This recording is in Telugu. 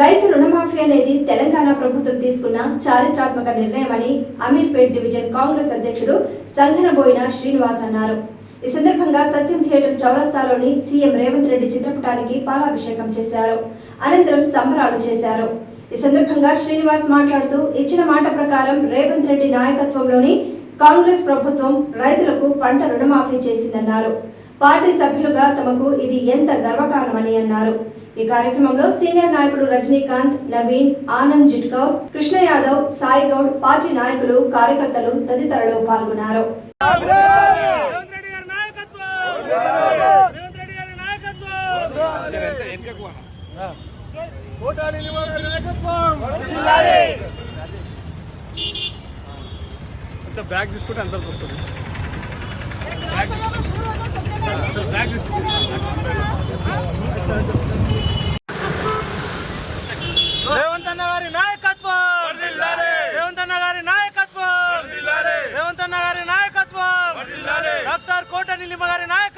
రైతు రుణమాఫీ అనేది తెలంగాణ ప్రభుత్వం తీసుకున్న చారిత్రాత్మక నిర్ణయమని అమీర్పేట్ డివిజన్ కాంగ్రెస్ అధ్యక్షుడు సంఘనబోయిన శ్రీనివాస్ అన్నారు. ఈ సందర్భంగా సత్యం థియేటర్ చౌరస్తాలోని సీఎం రేవంత్ రెడ్డి చిత్రపటానికి పాలాభిషేకం చేశారు. అనంతరం సంబరాలు చేశారు. ఈ సందర్భంగా శ్రీనివాస్ మాట్లాడుతూ ఇచ్చిన మాట ప్రకారం రేవంత్ రెడ్డి నాయకత్వంలోని కాంగ్రెస్ ప్రభుత్వం రైతులకు పంట రుణమాఫీ చేసిందన్నారు. పార్టీ సభ్యులుగా తమకు ఇది ఎంత గర్వకారణమని అన్నారు. ఈ కార్యక్రమంలో సీనియర్ నాయకుడు రజనీకాంత్ నవీన్ ఆనంద్ జిట్కౌర్ కృష్ణ యాదవ్ సాయి గౌడ్ పార్టీ నాయకులు కార్యకర్తలు తదితరులు పాల్గొన్నారు. బ్యాగ్ తీసుకుంటే అందరికి వస్తుంది బ్యాగ్ తీసుకుంటే రేవంత్ అన్న గారి నాయకత్వం! రేవంత్ అన్న గారి నాయకత్వం! రేవంత్ అన్న గారి నాయకత్వం! డాక్టర్ కోట నిలిమ గారి నాయకత్వం!